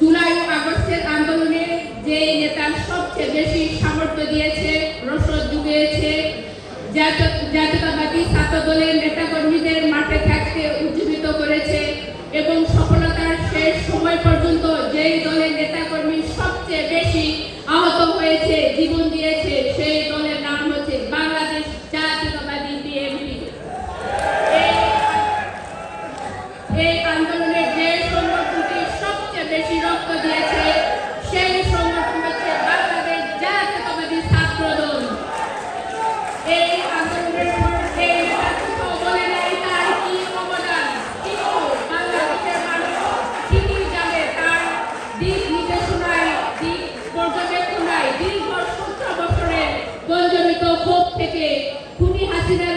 জুলাই ও আগস্টের আন্দোলনে যে নেতা সবচেয়ে বেশি সামর্থ্য দিয়েছে, রসদ জুগিয়েছে জাতীয়- জাতীয়তাবাদী ছাত্র দলের নেতাকর্মীদের মাঠে থাকতে উজ্জীবিত করেছে এবং সফলতার পর্যবেক্ষণায় দীর্ঘ সতেরো বছরের গঞ্জমিত ক্ষোভ থেকে খুনি হাসিনার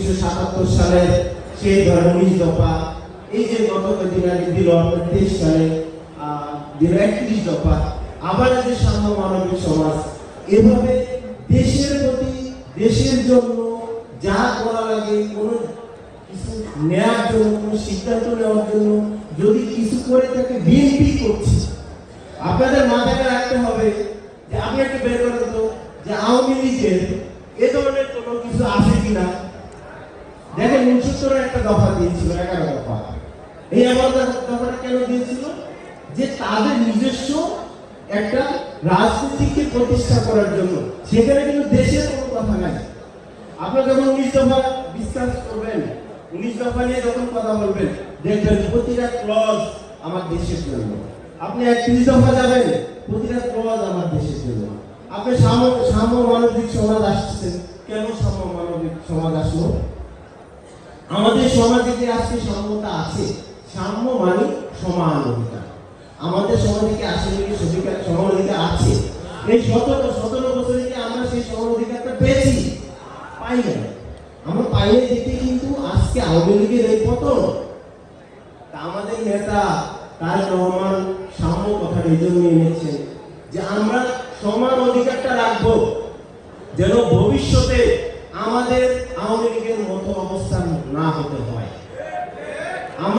উনিশশো সাতাত্তর সালে সেই ধর উনিশ দফা। এই যে গত আগে দিল আপনার তেইশ সালে দিল একত্রিশ দফা। আবার যে সাম্য মানবিক সমাজ, এভাবে দেশের প্রতি, দেশের জন্য যা করা লাগে, কোনো কিছু নেওয়ার জন্য কোনো সিদ্ধান্ত নেওয়ার জন্য যদি কিছু করে থাকে, বিএনপি করছে। আপনাদের মাথায় রাখতে হবে যে, আমি একটা বের করেন তো, যে আওয়ামী লীগের এ ধরনের কোনো কিছু আছে কিনা দেখেন একটা দফা দিয়েছিল, এগারো দফা। এই এগারো দফাটা কেন দিয়েছিল? যে তাদের নিজস্ব একটা রাজনীতিকে প্রতিষ্ঠা করার জন্য। সেখানে কিন্তু দেশের কোনো কথা নাই। আপনারা যখন উনিশ দফা ডিসকাস করবেন, উনিশ দফা নিয়ে যখন কথা বলবেন, দেখবেন প্রতিটা ক্লজ আমার দেশের জন্য। আপনি একত্রিশ দফা যাবেন, প্রতিটা ক্লজ আমার দেশের জন্য। আপনি সাম্য সাম্য মানবিক সমাজ আসছেন কেন সাম্য মানবিক সমাজ আসলো আমাদের সমাজে যে আজকে সাম্যতা আছে। সাম্য মানে সমান অধিকার। আমাদের সমাজে কি আসলে সঠিকার সমান অধিকার আছে। এই সতেরো সতেরো বছরে কি আমরা সেই সমান অধিকারটা পেয়েছি। পাই না। আমরা পাইলে দেখে কিন্তু আজকে আওয়ামী লীগের এই পতন। তা আমাদের নেতা তারেক রহমান সাম্য কথা এই জন্য এনেছেন যে আমরা সমান অধিকারটা রাখব। যেন ভবিষ্যতে আমাদের আওয়ামী লীগের মতো অবস্থান না হতে হয়।